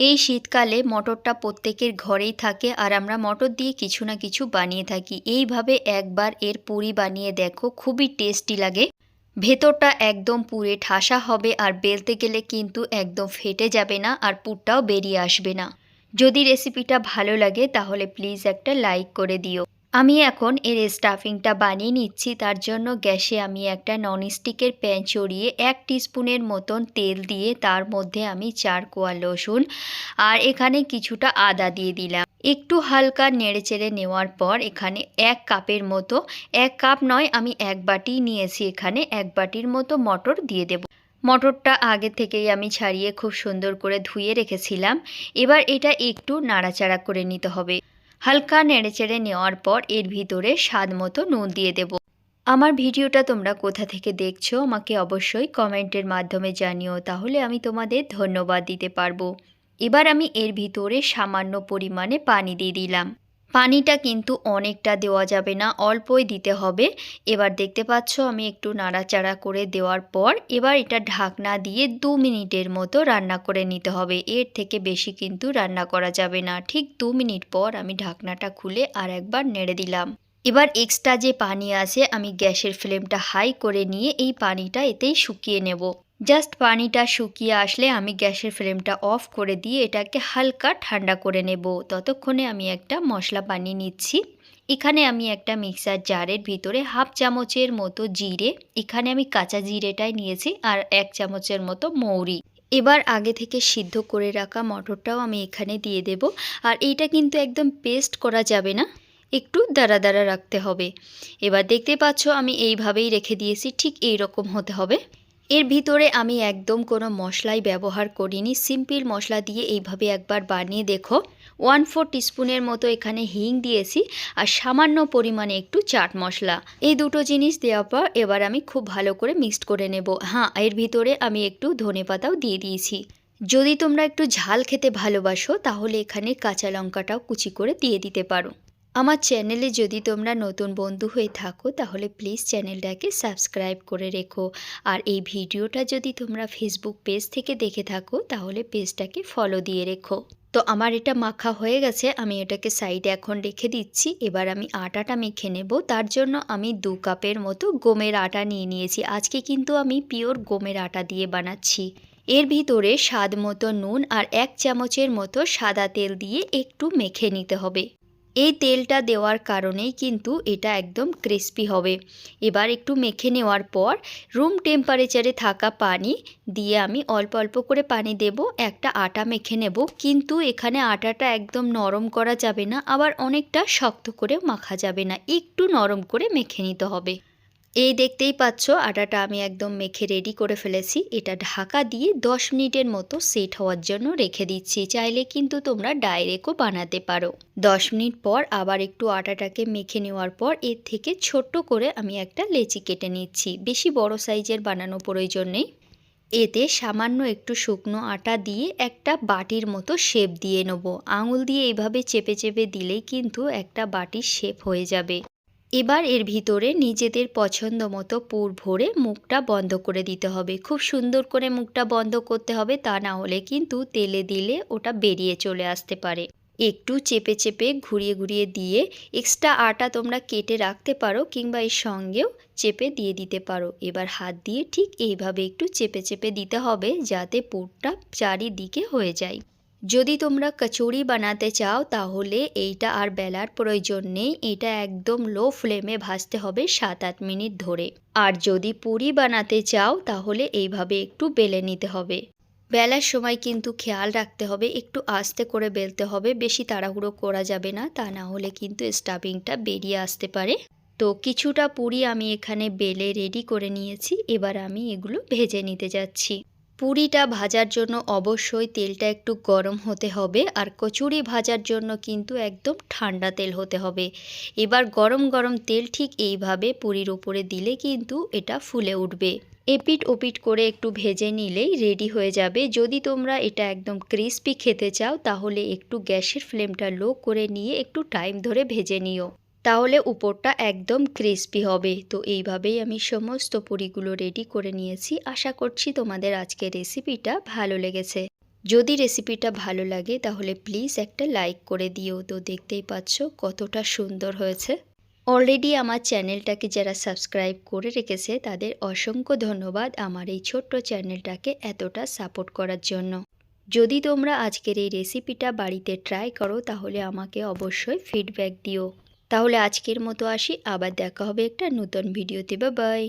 এই শীতকালে মটরটা প্রত্যেকের ঘরেই থাকে আর আমরা মটর দিয়ে কিছু না কিছু বানিয়ে থাকি। এইভাবে একবার এর পুরি বানিয়ে দেখো, খুবই টেস্টি লাগে। ভেতরটা একদম পুরে ঠাসা হবে আর বেলতে গেলে কিন্তু একদম ফেটে যাবে না আর পুরটাও বেরিয়ে আসবে না। যদি রেসিপিটা ভালো লাগে তাহলে প্লিজ একটা লাইক করে দিও। আমি এখন এর স্টাফিংটা বানিয়ে নিচ্ছি, তার জন্য গ্যাসে আমি একটা ননস্টিকের প্যান চড়িয়ে এক টিস্পুনের মতন তেল দিয়ে তার মধ্যে আমি চার কোয়া রসুন আর এখানে কিছুটা আদা দিয়ে দিলাম। একটু হালকা নেড়েচেড়ে নেওয়ার পর এখানে এক কাপের মতো, এক কাপ নয়, আমি এক বাটি নিয়েছি এখানে, এক বাটির মতো মটর দিয়ে দেব। মটরটা আগে থেকেই আমি ছাড়িয়ে খুব সুন্দর করে ধুয়ে রেখেছিলাম। এবার এটা একটু নাড়াচাড়া করে নিতে হবে। হালকা নেড়েচেড়ে নেওয়ার পর এর ভিতরে স্বাদ মতো নুন দিয়ে দেব। আমার ভিডিওটা তোমরা কোথা থেকে দেখছ আমাকে অবশ্যই কমেন্টের মাধ্যমে জানিও, তাহলে আমি তোমাদের ধন্যবাদ দিতে পারব। এবার আমি এর ভিতরে সামান্য পরিমাণে পানি দিয়ে দিলাম। পানিটা কিন্তু অনেকটা দেওয়া যাবে না, অল্পই দিতে হবে। এবার দেখতে পাচ্ছ আমি একটু নাড়াচাড়া করে দেওয়ার পর এবার এটা ঢাকনা দিয়ে দু মিনিটের মতো রান্না করে নিতে হবে। এর থেকে বেশি কিন্তু রান্না করা যাবে না। ঠিক দু মিনিট পর আমি ঢাকনাটা খুলে আর একবার নেড়ে দিলাম। এবার এক্সট্রা যে পানি আছে আমি গ্যাসের ফ্লেমটা হাই করে নিয়ে এই পানিটা এতেই শুকিয়ে নেব। জাস্ট পানিটা শুকিয়ে আসলে আমি গ্যাসের ফ্লেমটা অফ করে দিয়ে এটাকে হালকা ঠান্ডা করে নেব। ততক্ষণে আমি একটা মশলা বানিয়ে নিচ্ছি। এখানে আমি একটা মিক্সার জারের ভিতরে হাফ চামচের মতো জিরে, এখানে আমি কাঁচা জিরেটাই নিয়েছি আর এক চামচের মতো মৌরি। এবার আগে থেকে সিদ্ধ করে রাখা মটরটাও আমি এখানে দিয়ে দেব। আর এইটা কিন্তু একদম পেস্ট করা যাবে না, একটু দাঁড়া দাঁড়া রাখতে হবে। এবার দেখতে পাচ্ছ আমি এইভাবেই রেখে দিয়েছি, ঠিক এই রকম হতে হবে। এর ভিতরে আমি একদম কোনো মশলাই ব্যবহার করিনি। সিম্পল মশলা দিয়ে এইভাবে একবার বানিয়ে দেখো। ওয়ান ফোর টিস্পুনের মতো এখানে হিং দিয়েছি আর সামান্য পরিমাণে একটু চাট মশলা। এই দুটো জিনিস দেওয়ার পর এবার আমি খুব ভালো করে মিক্সড করে নেব। হ্যাঁ এর ভিতরে আমি একটু ধনে পাতাও দিয়ে দিয়েছি। যদি তোমরা একটু ঝাল খেতে ভালোবাসো, তাহলে এখানে কাঁচা লঙ্কাটাও কুচি করে দিয়ে দিতে পারো। আমার চ্যানেলে যদি তোমরা নতুন বন্ধু হয়ে থাকো, তাহলে প্লিজ চ্যানেলটাকে সাবস্ক্রাইব করে রেখো। আর এই ভিডিওটা যদি তোমরা ফেসবুক পেজ থেকে দেখে থাকো, তাহলে পেজটাকে ফলো দিয়ে রেখো। তো আমার এটা মাখা হয়ে গেছে, আমি এটাকে সাইডে এখন রেখে দিচ্ছি। এবার আমি আটাটা মেখে নেব। তার জন্য আমি দু কাপের মতো গমের আটা নিয়ে নিয়েছি। আজকে কিন্তু আমি পিওর গমের আটা দিয়ে বানাচ্ছি। এর ভিতরে স্বাদ মতো নুন আর এক চামচের মতো সাদা তেল দিয়ে একটু মেখে নিতে হবে। এই তেলটা দেওয়ার কারণেই কিন্তু এটা একদম ক্রিস্পি হবে। এবার একটু মেখে নেওয়ার পর রুম টেম্পারেচারে থাকা পানি দিয়ে আমি অল্প অল্প করে পানি দেব, একটা আটা মেখে নেব। কিন্তু এখানে আটাটা একদম নরম করা যাবে না, আবার অনেকটা শক্ত করে মাখা যাবে না, একটু নরম করে মেখে নিতে হবে। এই দেখতেই পাচ্ছ, আটাটা আমি একদম মেখে রেডি করে ফেলেছি। এটা ঢাকা দিয়ে 10 মিনিটের মতো সেট হওয়ার জন্য রেখে দিচ্ছি। চাইলে কিন্তু তোমরা ডাইরেক্টও বানাতে পারো। 10 মিনিট পর আবার একটু আটাটাকে মেখে নেওয়ার পর এর থেকে ছোট্ট করে আমি একটা লেচি কেটে নিচ্ছি। বেশি বড় সাইজের বানানো প্রয়োজন নেই। এতে সামান্য একটু শুকনো আটা দিয়ে একটা বাটির মতো শেপ দিয়ে নেব। আঙুল দিয়ে এইভাবে চেপে চেপে দিলেই কিন্তু একটা বাটির শেপ হয়ে যাবে। এবার এর ভিতরে নিজেদের পছন্দ মতো পুর ভরে মুখটা বন্ধ করে দিতে হবে। খুব সুন্দর করে মুখটা বন্ধ করতে হবে, তা না হলে কিন্তু তেলে দিলে ওটা বেরিয়ে চলে আসতে পারে। একটু চেপে চেপে ঘুরিয়ে ঘুরিয়ে দিয়ে এক্সট্রা আটা তোমরা কেটে রাখতে পারো কিংবা এর সঙ্গেও চেপে দিয়ে দিতে পারো। এবার হাত দিয়ে ঠিক এইভাবে একটু চেপে চেপে দিতে হবে যাতে পুরটা চারিদিকে হয়ে যায়। যদি তোমরা কচুরি বানাতে চাও, তাহলে এইটা আর বেলার প্রয়োজন নেই। এটা একদম লো ফ্লেমে ভাজতে হবে সাত আট মিনিট ধরে। আর যদি পুরি বানাতে চাও, তাহলে এইভাবে একটু বেলে নিতে হবে। বেলার সময় কিন্তু খেয়াল রাখতে হবে, একটু আস্তে করে বেলতে হবে। বেশি তাড়াহুড়ো করা যাবে না, তা না হলে কিন্তু স্টাফিংটা বেরিয়ে আসতে পারে। তো কিছুটা পুরি আমি এখানে বেলে রেডি করে নিয়েছি। এবার আমি এগুলো ভেজে নিতে যাচ্ছি। পুরিটা ভাজার জন্য অবশ্যই তেলটা একটু গরম হতে হবে আর কচুরি ভাজার জন্য কিন্তু একদম ঠান্ডা তেল হতে হবে। এবার গরম গরম তেল ঠিক এইভাবে পুরির উপরে দিলে কিন্তু এটা ফুলে উঠবে। এপিট ওপিট করে একটু ভেজে নিলেই রেডি হয়ে যাবে। যদি তোমরা এটা একদম ক্রিস্পি খেতে চাও, তাহলে একটু গ্যাসের ফ্লেমটা লো করে নিয়ে একটু টাইম ধরে ভেজে নিও। তাহলে উপরটা একদম ক্রিস্পি হবে। তো এইভাবেই আমি সমস্ত পুরিগুলো রেডি করে নিয়েছি। আশা করছি তোমাদের আজকের রেসিপিটা ভালো লেগেছে। যদি রেসিপিটা ভালো লাগে, তাহলে প্লিজ একটা লাইক করে দিও। তো দেখতেই পাচ্ছ কতটা সুন্দর হয়েছে। অলরেডি আমার চ্যানেলটাকে যারা সাবস্ক্রাইব করে রেখেছে, তাদের অসংখ্য ধন্যবাদ আমার এই ছোট্ট চ্যানেলটাকে এতটা সাপোর্ট করার জন্য। যদি তোমরা আজকের এই রেসিপিটা বাড়িতে ট্রাই করো, তাহলে আমাকে অবশ্যই ফিডব্যাক দিও। তাহলে আজকের মতো আসি আবার দেখা হবে একটা নতুন ভিডিওতে। বা বাই